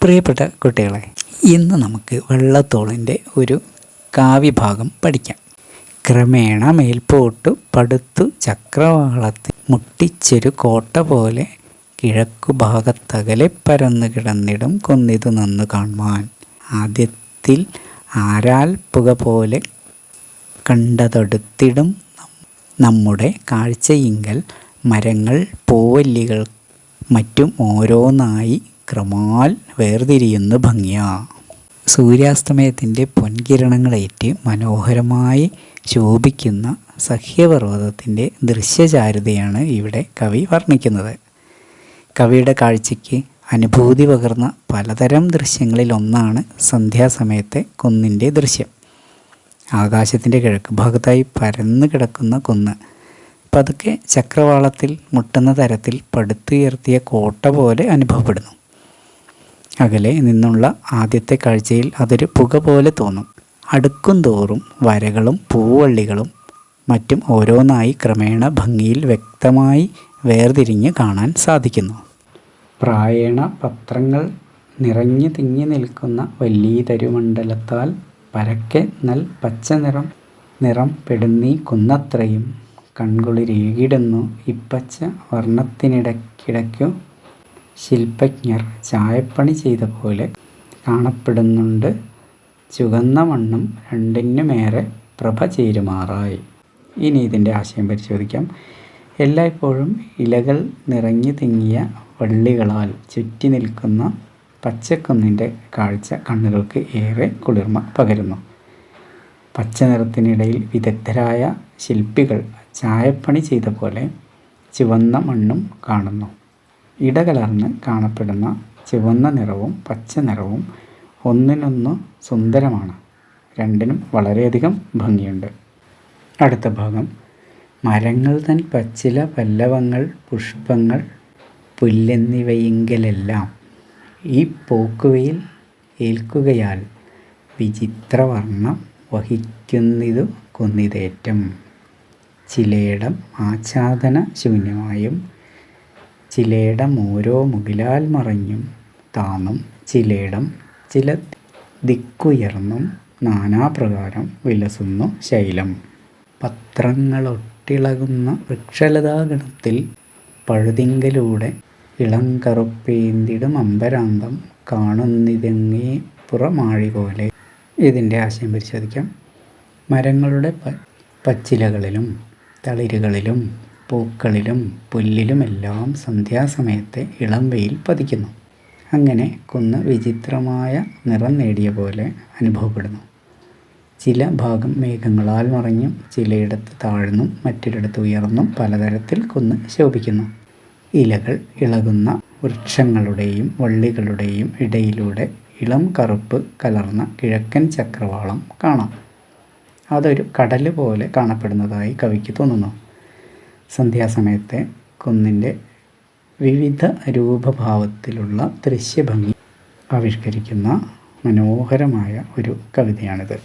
പ്രിയപ്പെട്ട കുട്ടികളെ ഇന്ന് നമുക്ക് വെള്ളത്തോളിന്റെ ഒരു കാവ്യഭാഗം പഠിക്കാം. ക്രമേണ മേൽപോട്ടു പടുത്തു ചക്രവാളത്തിൽ മുട്ടിച്ചൊരു കോട്ട പോലെ കിഴക്കു ഭാഗത്തകലെ പരന്നു കിടന്നിടും കൊന്നിതു നന്നു കാണുവാൻ. ആദ്യത്തിൽ ആരാൽ പുക പോലെ കണ്ടതൊടുത്തിടും നമ്മുടെ കാഴ്ചയിങ്കൽ മരങ്ങൾ പൂവല്ലികൾ മറ്റും ഓരോന്നായി ക്രമാൽ വേർതിരിയുന്നു ഭംഗിയ. സൂര്യാസ്തമയത്തിന്റെ പൊൻകിരണങ്ങളേറ്റ് മനോഹരമായി ശോഭിക്കുന്ന സഹ്യപർവതത്തിന്റെ ദൃശ്യചാരുതയാണ് ഇവിടെ കവി വർണിക്കുന്നത്. കവിയുടെ കാഴ്ചയ്ക്ക് അനുഭൂതി പകർന്ന പലതരം ദൃശ്യങ്ങളിൽ ഒന്നാണ് സന്ധ്യാസമയത്തെ കുന്നിന്റെ ദൃശ്യം. ആകാശത്തിന്റെ കിഴക്ക് ഭാഗത്തായി പരന്നു കിടക്കുന്ന കുന്ന്. പതുക്കെ ചക്രവാളത്തിൽ മുട്ടുന്ന തരത്തിൽ പടുത്തുയർത്തിയ കോട്ട പോലെ അനുഭവപ്പെടുന്നു. അകലെ നിന്നുള്ള ആദ്യത്തെ കാഴ്ചയിൽ അതൊരു പുക പോലെ തോന്നും. അടുക്കും തോറും വരകളും പൂവള്ളികളും മറ്റും ഓരോന്നായി ക്രമേണ ഭംഗിയിൽ വ്യക്തമായി വേർതിരിഞ്ഞ് കാണാൻ സാധിക്കുന്നു. പ്രായണ പത്രങ്ങൾ നിറഞ്ഞു തിങ്ങി നിൽക്കുന്ന വലിയ തരുമണ്ഡലത്താൽ പരക്കെ നൽ പച്ച നിറം നിറം പെടുന്നീ കുന്നത്രയും കൺകുളിരേകിടുന്നു ഇപ്പച്ച വർണത്തിനിടയ്ക്കിടയ്ക്കു ശില്പജ്ഞർ ചായപ്പണി ചെയ്ത പോലെ കാണപ്പെടുന്നുണ്ട്. ചുവന്ന മണ്ണും രണ്ടിനുമേറെ പ്രഭ ചേരുമാറായി. ഇനി ഇതിന്റെ ആശയം പരിശോധിക്കാം. എല്ലായ്പ്പോഴും ഇലകൾ നിറഞ്ഞു തിങ്ങിയ വള്ളികളാൽ ചുറ്റി നിൽക്കുന്ന പച്ചക്കുന്നിന്റെ കാഴ്ച കണ്ണുകൾക്ക് ഏറെ കുളിർമ പകരുന്നു. പച്ച നിറത്തിനിടയിൽ വിദഗ്ധരായ ശില്പികൾ ചായപ്പണി ചെയ്ത പോലെ ചുവന്ന മണ്ണും കാണുന്നു. ഇടകലർന്ന് കാണപ്പെടുന്ന ചുവന്ന നിറവും പച്ച നിറവും ഒന്നിനൊന്ന് സുന്ദരമാണ്. രണ്ടിനും വളരെയധികം ഭംഗിയുണ്ട്. അടുത്ത ഭാഗം. മരങ്ങൾ തൻ പച്ചില പല്ലവങ്ങൾ പുഷ്പങ്ങൾ പുല്ലെന്നിവയെങ്കിലെല്ലാം ഈ പോക്കുവയിൽ ഏൽക്കുകയാൽ വിചിത്രവർണം വഹിക്കുന്നിതു കുന്നിതേറ്റം. ചിലയിടം ആച്ഛാദന ശൂന്യമായും ചിലയിടം ഓരോ മുകിലാൽ മറഞ്ഞും താന്നും ചിലേടം ചില ദിക്കുയർന്നും നാനാപ്രകാരം വിലസുന്നു ശൈലം. പത്രങ്ങളൊട്ടിളകുന്ന വൃക്ഷലതാഗണത്തിൽ പഴുതിങ്കലൂടെ ഇളം കറുപ്പേന്തിടും അമ്പരാന്തം കാണുന്നിതെങ്ങേ പുറമാഴി പോലെ. ഇതിന്റെ ആശയം പരിശോധിക്കാം. മരങ്ങളുടെ പച്ചിലകളിലും തളിരുകളിലും പൂക്കളിലും പുല്ലിലുമെല്ലാം സന്ധ്യാസമയത്തെ ഇളം വെയിൽ പതിക്കുന്നു. അങ്ങനെ കുന്ന് വിചിത്രമായ നിറം നേടിയ പോലെ അനുഭവപ്പെടുന്നു. ചില ഭാഗം മേഘങ്ങളാൽ മറഞ്ഞും ചിലയിടത്ത് താഴ്ന്നും മറ്റൊരിടത്ത് ഉയർന്നും പലതരത്തിൽ കുന്ന് ശോഭിക്കുന്നു. ഇലകൾ ഇളകുന്ന വൃക്ഷങ്ങളുടെയും വള്ളികളുടെയും ഇടയിലൂടെ ഇളം കറുപ്പ് കലർന്ന കിഴക്കൻ ചക്രവാളം കാണാം. അതൊരു കടൽ പോലെ കാണപ്പെടുന്നതായി കവിക്ക് തോന്നുന്നു. സന്ധ്യാസമയത്തെ കുന്നിന്റെ വിവിധ രൂപഭാവത്തിലുള്ള ദൃശ്യഭംഗി ആവിഷ്കരിക്കുന്ന മനോഹരമായ ഒരു കവിതയാണിത്.